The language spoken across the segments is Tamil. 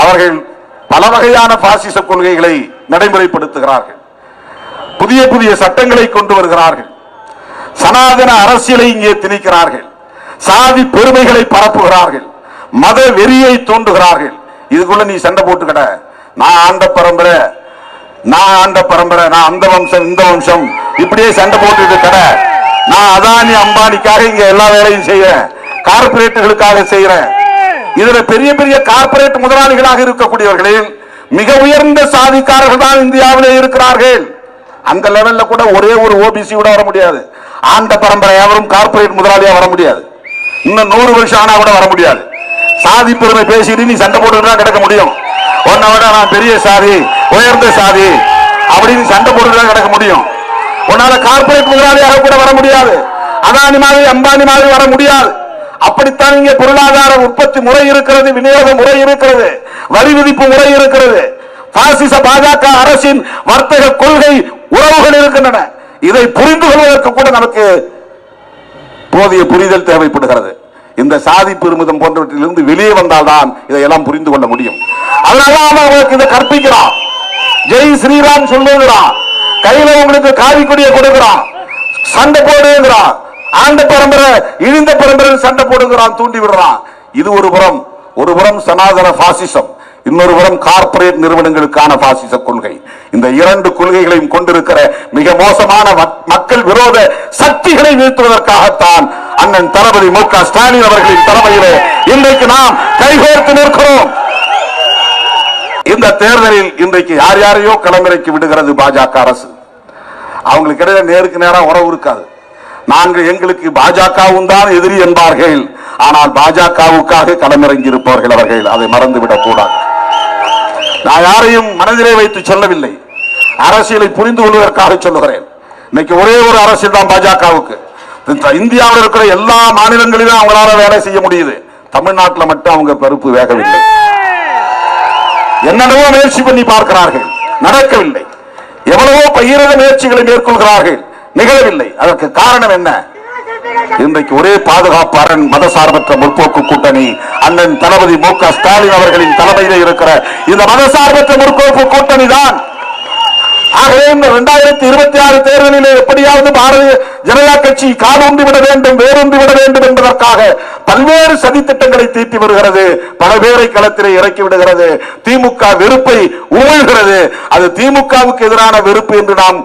அவர்கள் பல வகையான பாசிச கொள்கைகளை நடைமுறைப்படுத்துகிறார்கள். புதிய புதிய சட்டங்களை கொண்டு வருகிறார்கள். சனாதன அரசியலை இங்கே திணிக்கிறார்கள். சாதி பெருமைகளை பரப்புகிறார்கள். மத வெறியை தோன்றுகிறார்கள் இதுக்குள்ள நீ சண்டை போட்டுக்கட. நான் ஆண்ட பரம்பரை நான் ஆண்ட பரம்பரை நான் அந்த வம்சம் இந்த வம்சம். இப்படியே சண்டை போட்டுட்டு கட நான் அதானி அம்பானிக்காக இங்க எல்லா வேலையும் செய்யறேன். கார்பரேட்டுகளுக்காக செய்யறேன். இதுல பெரிய பெரிய கார்பரேட் முதலாளிகளாக இருக்கக்கூடியவர்களே மிக உயர்ந்த சாதிக்காரர்கள் தான் இந்தியாவிலே இருக்கிறார்கள். அந்த லெவல்ல கூட ஒரே ஒரு ஓபிசி கூட வர முடியாது. ஆண்ட பரம்பரை எவரும் கார்பரேட் முதலாளியா வர முடியாது. இன்னும் நூறு வருஷம் ஆனா கூட வர முடியாது. சாதி பெருமை பேசிட்டு நீ சண்டை போட்டு கிடக்க முடியும். உன்னை விட நான் பெரிய சாதி உயர்ந்த சாதி அப்படின்னு சண்டை போட்டு கிடக்க முடியும். உன்னால கார்பரேட் முதலாளியாக கூட வர முடியாது. அதானி மாதிரி அம்பானி மாதிரி வர முடியாது. அப்படித்தான் இங்கே பொருளாதார உற்பத்தி முறை இருக்கிறது விநியோக முறை இருக்கிறது வரி விதிப்பு முறை இருக்கிறது. பாசிச பாஜக அரசின் வர்த்தக கொள்கை உறவுகள் இருக்கின்றன. இதை புரிந்து கொள்வதற்கு கூட நமக்கு போதிய புரிதல் தேவைப்படுகிறது. இந்த சாதி பெருமிதம் போன்றவற்றிலிருந்து வெளியே வந்தால்தான் இதையெல்லாம் புரிந்து கொள்ள முடியும். அதனால அவன் அவங்களுக்கு இதை கற்பிக்கிறான். ஜெய் ஸ்ரீராம் சொல்லுகிறான் கையில உங்களுக்கு காவி கொடியை கொடுக்கிறான். சண்டை போடுகிறான் ஆண்ட பரம்பரை இழிந்த பரம்பரை சண்டை போடுங்கிறான் தூண்டி விடுறான். இது ஒரு புறம். ஒரு புறம் சனாதன பாசிசம். இன்னொரு புறம் கார்ப்பரேட் நிறுவனங்களுக்கான பாசிச கொள்கை. இந்த இரண்டு கொள்கைகளையும் கொண்டிருக்கிற மிக மோசமான மக்- மக்கள் விரோத சக்திகளை வீழ்த்துவதற்காகத்தான் அண்ணன் தளபதி மு க ஸ்டாலின் அவர்களின் தலைமையிலே இன்றைக்கு நாம் கைகோர்த்து நிற்கிறோம். இந்த தேர்தலில் இன்றைக்கு யார் யாரையோ களமிறக்கி விடுகிறது பாஜக அரசு. அவங்களுக்கு இடையில நேருக்கு நேரா உறவு இருக்காது. நாங்கள் எங்களுக்கு பாஜகவும் தான் எதிரி என்பார்கள். ஆனால் பாஜகவுக்காக களமிறங்கி இருப்பவர்கள் அவர்கள். அதை மறந்துவிடக் கூடாது. நான் யாரையும் மனதிலே வைத்து சொல்லவில்லை. அரசியலை புரிந்து கொள்வதற்காக சொல்லுகிறேன். இன்னைக்கு ஒரே ஒரு அரசியல் தான் பாஜகவுக்கு. இந்தியாவில் இருக்கிற எல்லா மாநிலங்களிலும் அவங்களால வேலை செய்ய முடியுது. தமிழ்நாட்டில் மட்டும் அவங்க பருப்பு வேகவில்லை. என்னென்னவோ முயற்சி பண்ணி பார்க்கிறார்கள். நடக்கவில்லை. எவ்வளவோ பகிரத முயற்சிகளை மேற்கொள்கிறார்கள். நிகழவில்லை. அதற்கு காரணம் என்ன? இன்றைக்கு ஒரே பாதுகாப்பு அரண் மதசார்பற்ற முற்போக்கு கூட்டணி அண்ணன் தளபதி மு க ஸ்டாலின் அவர்களின் தலைமையிலே இருக்கிற இந்த மதசார்பற்ற முற்போக்கு கூட்டணி தான். ஆகவே இந்த இரண்டாயிரத்தி இருபத்தி ஆறு தேர்தலில் எப்படியாவது பாரதிய ஜனதா கட்சி காலூன்றி விட வேண்டும் வேரூன்றி விட வேண்டும் என்பதற்காக பல்வேறு சதித்திட்டங்களை தீட்டி வருகிறது. பல பேரை களத்திலே இறக்கி விடுகிறது. திமுக வெறுப்பை உமிழ்கிறது அது திமுகவுக்கு எதிரான வெறுப்பு என்று நாம்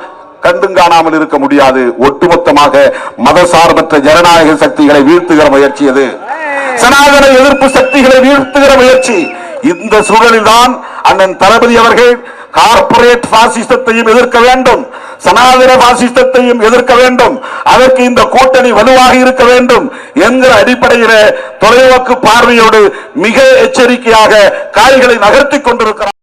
கண்டும் காணாமல் இருக்க முடியாது. ஒட்டுமொத்தமாக மதசார்பற்ற ஜனநாயக சக்திகளை வீழ்த்துகிற முயற்சி அது சனாதன எதிர்ப்பு சக்திகளை வீழ்த்துகிற முயற்சி. இந்த சூழலில் தான் அண்ணன் தளபதி அவர்கள் கார்பரேட் பாசிசத்தையும் எதிர்க்க வேண்டும். சனாதன பாசிசத்தையும் எதிர்க்க வேண்டும். அதற்கு இந்த கூட்டணி வலுவாக இருக்க வேண்டும் என்கிற அடிப்படையில தொலைநோக்கு பார்வையோடு மிக எச்சரிக்கையாக காய்களை நகர்த்தி கொண்டிருக்கிறார்.